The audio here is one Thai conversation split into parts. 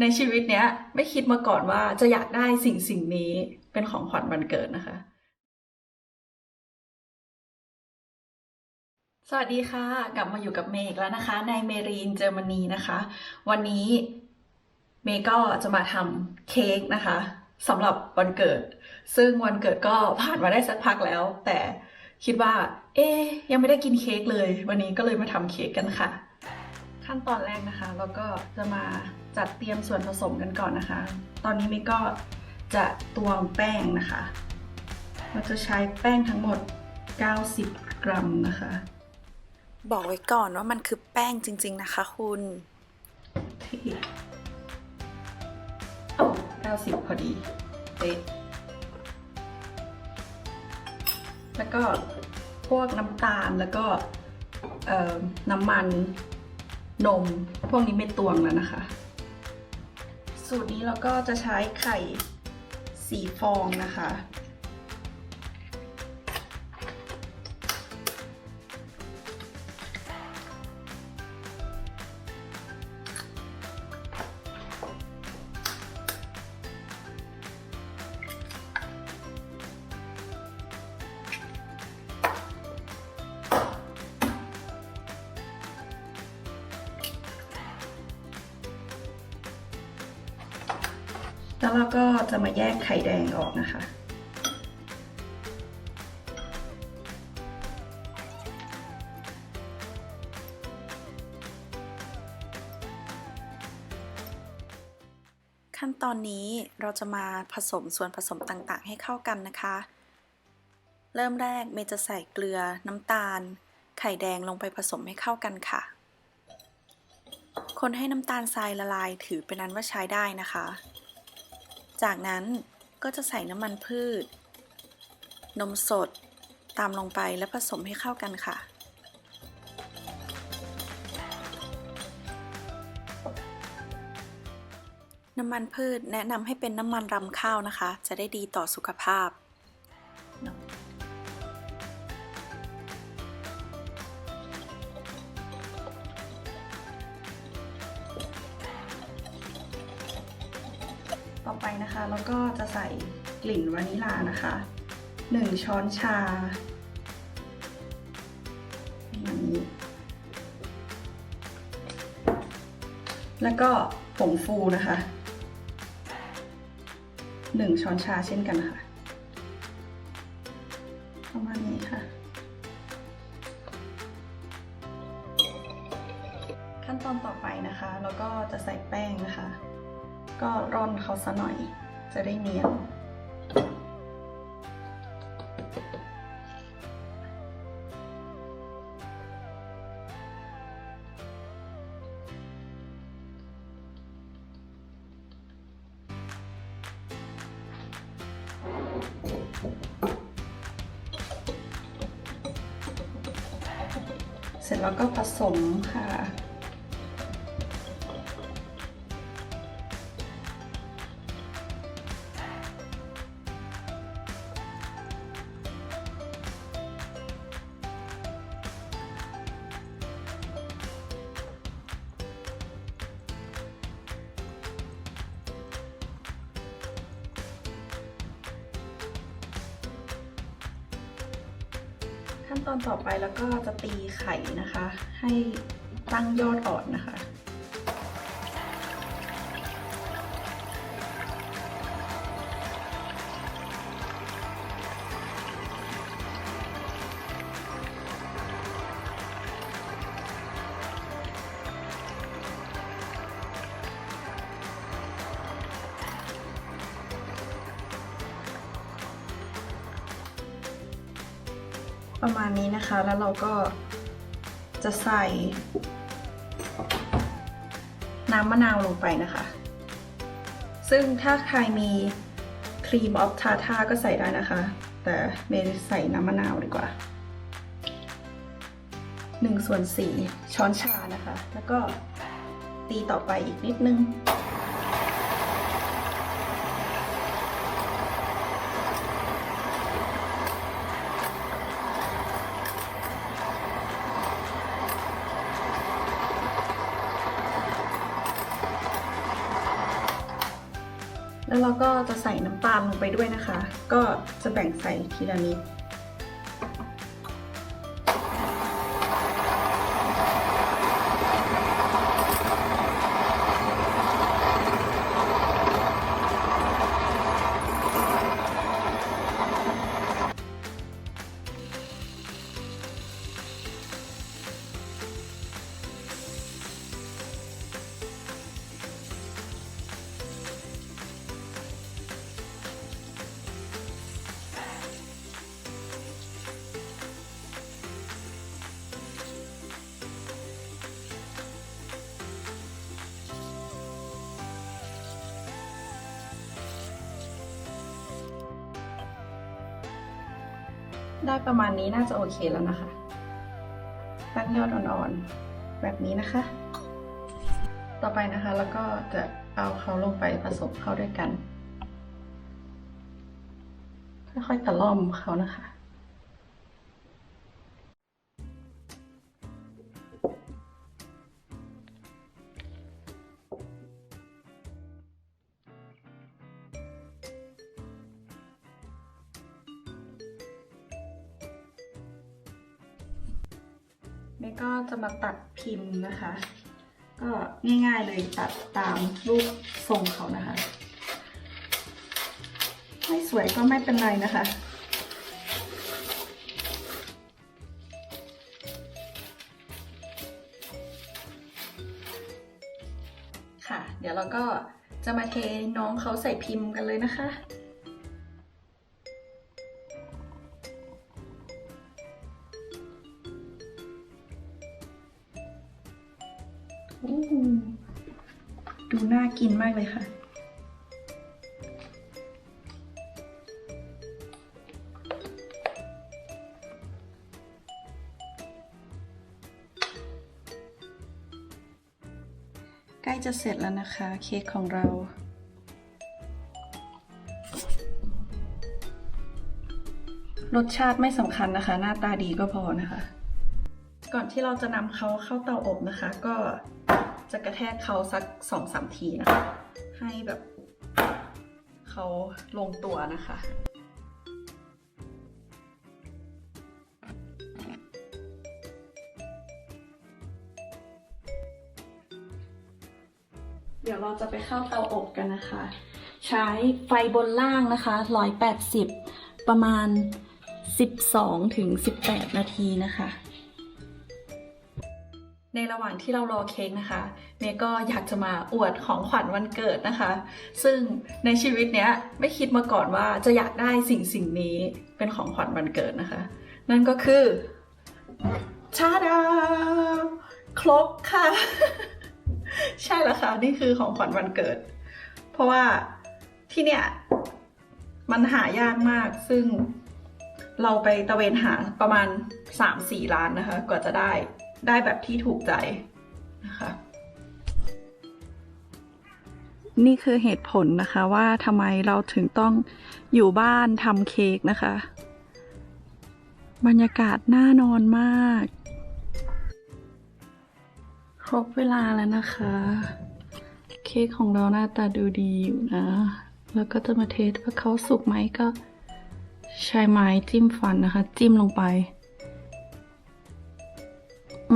ในชีวิตเนี้ย ไม่คิดมาก่อนว่าจะอยากได้สิ่งสิ่งนี้เป็นของขวัญวันเกิดนะคะ สวัสดีค่ะ กลับมาอยู่กับเมย์อีกแล้วนะคะ ในเมรีนเจอร์มนีนะคะ วันนี้เมย์ก็จะมาทำเค้กนะคะสำหรับวันเกิด ซึ่งวันเกิดก็ผ่านมาได้สักพักแล้ว แต่คิดว่า เอ๊ยยังไม่ได้กินเค้กเลย วันนี้ก็เลยมาทำเค้กกันค่ะ ขั้นตอนแรกนะคะ เราก็จะมา จัดเตรียมส่วนผสมกันก่อนนะคะ ตอนนี้เมย์ก็จะตวงแป้งนะคะ เราจะใช้แป้งทั้งหมด 90 กรัมนะคะ บอกไว้ก่อนว่ามันคือแป้งจริง ๆ นะคะคุณที่โอ้90 พอดีเป๊ะแล้วก็พวกน้ำตาลแล้วก็เอ่อน้ำมันนม พวกนี้ไม่ตวงแล้วนะคะ สูตรนี้เราก็จะใช้ไข่สีฟองนะคะ แล้วเราก็จะมาแยกไข่แดงออกนะคะ ขั้นตอนนี้เราจะมาผสมส่วนผสมต่างๆ ให้เข้ากันนะคะ เริ่มแรกเมย์จะใส่เกลือน้ำตาล ไข่แดงลงไปผสมให้เข้ากันค่ะ คนให้น้ำตาลทรายละลายถือเป็นอันว่าใช้ได้นะคะ จากนั้นก็จะใส่น้ำมันพืช นมสด ตามลงไปและผสมให้เข้ากันค่ะ น้ำมันพืชแนะนำให้เป็นน้ำมันรำข้าวนะคะ จะได้ดีต่อสุขภาพ ต่อไปนะคะแล้วก็จะใส่กลิ่นวานิลานะคะหนึ่งช้อนชาประมาณนี้แล้วก็ผงฟูนะคะหนึ่งช้อนชาเช่นกันค่ะ ประมาณนี้ค่ะ ขั้นตอนต่อไปนะคะแล้วก็จะใส่แป้งนะคะ ก็ร่อนเขาซะหน่อย จะได้เนียนเสร็จแล้วก็ผสมค่ะ ขั้นตอนต่อไปแล้วก็จะตีไข่นะคะ ให้ตั้งยอดอ่อนนะคะ ประมาณนี้นะคะ แล้วเราก็จะใส่ น้ำมะนาวลงไปนะคะ ซึ่งถ้าใครมีครีมออฟทาท่าก็ใส่ได้นะคะ แต่เมย์ใส่น้ำมะนาวดีกว่า1ส่วน4ช้อนชานะคะ แล้วก็ตีต่อไปอีกนิดนึง แล้วเราก็จะใส่น้ำตาลลงไปด้วยนะคะ ก็จะแบ่งใส่ทีละนิด ได้ประมาณนี้น่าจะโอเคแล้วนะคะ ตั้งยอดอ่อนๆ แบบนี้นะคะ ต่อไปนะคะแล้วก็จะเอาเขาลงไปผสมเข้าด้วยกัน ค่อยๆตะล่อมเขานะคะ นี่ก็จะมาตัดพิมพ์นะคะ ก็ง่ายๆเลยตัดตามรูปทรงเขานะคะ ไม่สวยก็ไม่เป็นไรนะคะค่ะ เดี๋ยวเราก็จะมาเทน้องเขาใส่พิมพ์กันเลยนะคะ มากเลยค่ะ ใกล้จะเสร็จแล้วนะคะ เค้กของเรารสชาติไม่สำคัญนะคะ หน้าตาดีก็พอนะคะ ก่อนที่เราจะนำเขาเข้าเตาอบนะคะ ก็ จะกระแทกเขาสักสองสามทีนะคะ ให้แบบเขาลงตัวนะคะเดี๋ยวเราจะไปเข้าเตาอบกันนะคะ ใช้ไฟบนล่างนะคะ 180 ประมาณ 12ถึง18 นาทีนะคะ ในระหว่างที่เรารอเค้กนะคะ เมย์ก็อยากจะมาอวดของขวัญวันเกิดนะคะ ซึ่งในชีวิตเนี้ยไม่คิดมาก่อนว่าจะอยากได้สิ่งสิ่งนี้เป็นของขวัญวันเกิดนะคะ นั่นก็คือชาดาครบค่ะ ใช่แล้วค่ะนี่คือของขวัญวันเกิด เพราะว่าที่เนี่ยมันหายากมากซึ่งเราไปตะเวนหาประมาณ 3-4ล้านนะคะ กว่าจะได้ ได้แบบที่ถูกใจนะคะนี่คือเหตุผลนะคะว่าทำไมเราถึงต้องอยู่บ้านทำเค้กนะคะ บรรยากาศน่านอนมาก ครบเวลาแล้วนะคะ เค้กของเราหน้าตาดูดีอยู่นะ แล้วก็จะมาเทสว่าเขาสุกไหมก็ใช้ไม้จิ้มฟันนะคะ จิ้มลงไป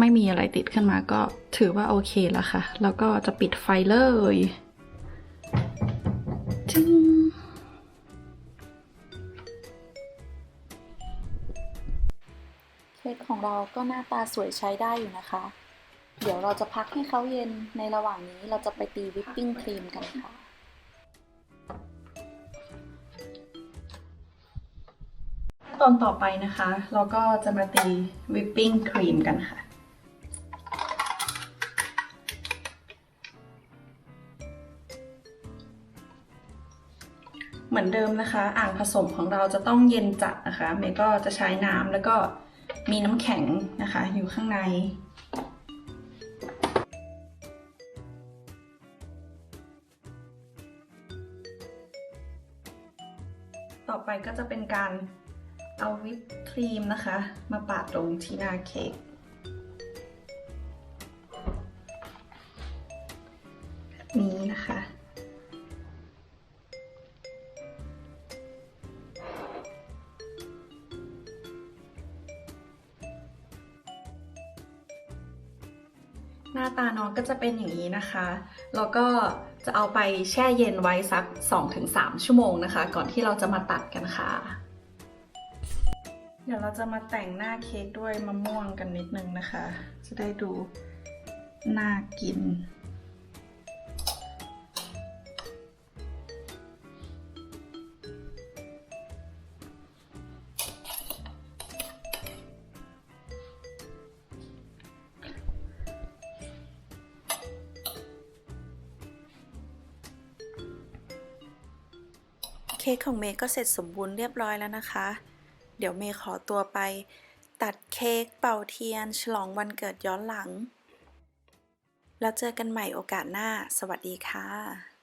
ไม่มีอะไรติดขึ้นมาก็ถือว่าโอเคแล้วค่ะ แล้วก็จะปิดไฟเลยจึงเค้กของเราก็หน้าตาสวยใช้ได้อยู่นะคะ เดี๋ยวเราจะพักให้เขาเย็นในระหว่างนี้เราจะไปตีวิปปิ้งครีมกันค่ะตอนต่อไปนะคะ เราก็จะมาตีวิปปิ้งครีมกันค่ะ เหมือนเดิมนะคะ อ่างผสมของเราจะต้องเย็นจัดนะคะ เมย์ก็จะใช้น้ำแล้วก็มีน้ำแข็งนะคะ อยู่ข้างใน ต่อไปก็จะเป็นการเอาวิปครีมนะคะ มาปาดลงที่หน้าเค้ก หน้าตาน้องก็จะเป็นอย่างนี้นะคะ แล้วก็จะเอาไปแช่เย็นไว้สัก 2-3 ชั่วโมงนะคะ ก่อนที่เราจะมาตัดกันค่ะ เดี๋ยวเราจะมาแต่งหน้าเค้กด้วยมะม่วงกันนิดนึงนะคะ จะได้ดูน่ากิน ค้กของเมย์ก็เสร็จสมบูรณ์เรียบร้อยแล้วนะคะ เดี๋ยวเมย์ขอตัวไป ตัดเค้กเป่าเทียน ฉลองวันเกิดย้อนหลัง แล้วเจอกันใหม่โอกาสหน้า สวัสดีค่ะ